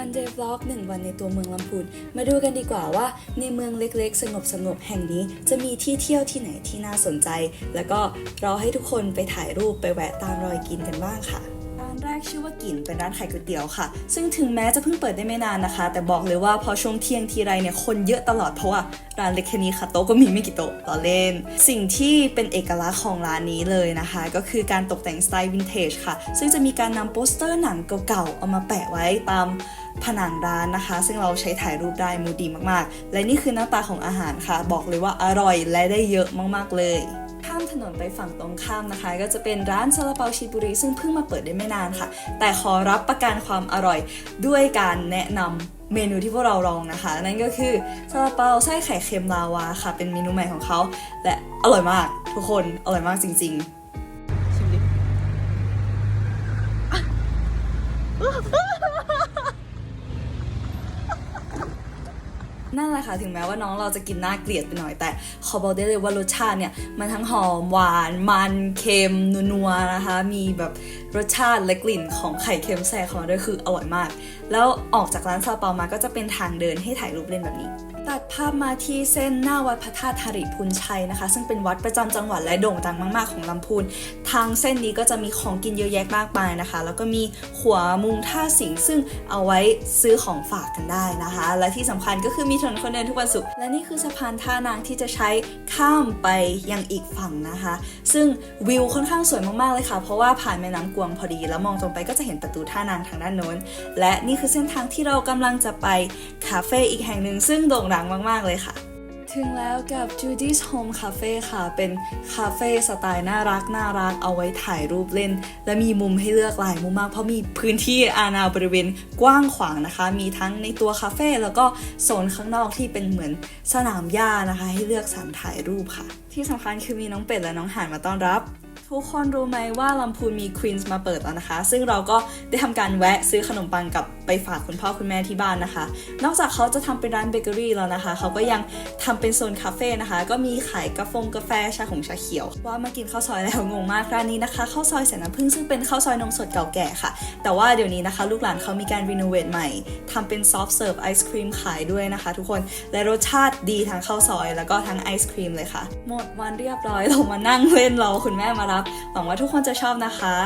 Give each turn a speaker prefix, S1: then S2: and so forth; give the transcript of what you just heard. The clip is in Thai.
S1: วันเดย์วล็อกหนึ่งวันในตัวเมืองลำพูน มาดูกันดีกว่าว่า ในเมืองเล็กๆ สงบสงบๆแห่งนี้ จะมีที่เที่ยวที่ไหนที่น่าสนใจ แล้วก็รอให้ทุกคนไปถ่ายรูปไปแวะตามรอยกินกันบ้างค่ะร้านแรกชื่อว่ากินเป็นร้านขายก๋วยเตี๋ยวค่ะ ซึ่งถึงแม้จะเพิ่งเปิดได้ไม่นานนะคะ แต่บอกเลยว่าพอช่วงเที่ยงทีไรเนี่ยคนเยอะตลอดเพราะว่าร้านเล็กแค่นี้ค่ะโต๊ะก็มีไม่กี่โต๊ะต่อเล่น สิ่งที่เป็นเอกลักษณ์ของร้านนี้เลยนะคะ ก็คือการตกแต่งสไตล์วินเทจค่ะ ซึ่งจะมีการนำโปสเตอร์หนังเก่าๆเอามาแปะไว้ตาม ผนังร้านนะคะ ซึ่งเราใช้ถ่ายรูปได้มูดีมากๆ และนี่คือหน้าตาของอาหารค่ะ บอกเลยว่าอร่อยและได้เยอะมากๆเลย ข้ามถนนไปฝั่งตรงข้ามนะคะ ก็จะเป็นร้านซาลาเปาชิบุรีซึ่งเพิ่งมาเปิดได้ไม่นานค่ะ แต่ขอรับประกันความอร่อยด้วยการแนะนำเมนูที่พวกเราลองนะคะ นั่นก็คือซาลาเปาไส้ไข่เค็มลาวาค่ะ เป็นเมนูใหม่ของเขา และอร่อยมากทุกคนอร่อยมากจริง ๆ ชิมดิ นั่นแหละค่ะถึงแม้ว่าน้องเราจะกินน่าเกลียดไปหน่อยแต่ขอบอกได้เลยว่ารสชาติเนี่ยมันทั้งหอมหวานมันเค็มนัวๆนะคะ มีแบบรสชาติและกลิ่นของไข่เค็มแทรกเข้ามาด้วยคืออร่อยมาก แล้วออกจากร้านซาลาเปามาก็จะเป็นทางเดินให้ถ่ายรูปเล่นแบบนี้ ตัดภาพมาที่เส้นหน้าวัดพระธาตุธาริพุนชัยนะคะ ซึ่งเป็นวัดประจำจังหวัดและโด่งดังมาก ๆ ของลำพูน ทางเส้นนี้ก็จะมีของกินเยอะแยะมากมายนะคะ แล้วก็มีขัวมุงท่าสิงซึ่งเอาไว้ซื้อของฝากกันได้นะคะ และที่สำคัญก็คือมีถนนคนเดินทุกวันศุกร์ และนี่คือสะพานท่านางที่จะใช้ข้ามไปยังอีกฝั่งนะคะ ซึ่งวิวค่อนข้างสวยมาก ๆ เลยค่ะ เพราะว่าผ่านแม่น้ำกวงพอดี แล้วมองตรงไปก็จะเห็นประตูท่านางทางด้านโน้น และนี่คือเส้นทางที่เรากำลังจะไปคาเฟ่อีกแห่งหนึ่งซึ่งโด่งดังมากๆเลยค่ะ ถึงแล้วกับ Judy's Home Cafe ค่ะ เป็นคาเฟ่สไตล์น่ารักน่ารักเอาไว้ถ่ายรูปเล่น และมีมุมให้เลือกหลายมุมมาก เพราะมีพื้นที่อาณาบริเวณกว้างขวางนะคะ มีทั้งในตัวคาเฟ่แล้วก็โซนข้างนอกที่เป็นเหมือนสนามหญ้านะคะ ให้เลือกสรรถ่ายรูปค่ะ ที่สำคัญคือมีน้องเป็ดและน้องห่านมาต้อนรับ ทุกคนรู้ไหมว่าลำพูนมีควีนส์มาเปิดแล้วนะคะ ซึ่งเราก็ได้ทำการแวะซื้อขนมปังกับไปฝากคุณพ่อคุณแม่ที่บ้านนะคะ นอกจากเขาจะทำเป็นร้านเบเกอรี่แล้วนะคะ เขาก็ยังทำเป็นโซนคาเฟ่นะคะ ก็มีขายกาแฟกาแฟชาของชาเขียว ว่ามากินข้าวซอยแล้วงงมากร้านนี้นะคะข้าวซอยแสนน้ำผึ้งซึ่งเป็นข้าวซอยนมสดเก่าแก่ค่ะ แต่ว่าเดี๋ยวนี้นะคะลูกหลานเขามีการรีโนเวทใหม่ทำเป็นซอฟต์เสิร์ฟไอศครีมขายด้วยนะคะ ทุกคนและรสชาติดีทั้งข้าวซอย แล้วก็ทั้งไอศครีมเลยค่ะ หมดวันเรียบร้อยเรามานั่งเล่นรอคุณแม่มารับหวังว่าทุกคนจะชอบนะคะ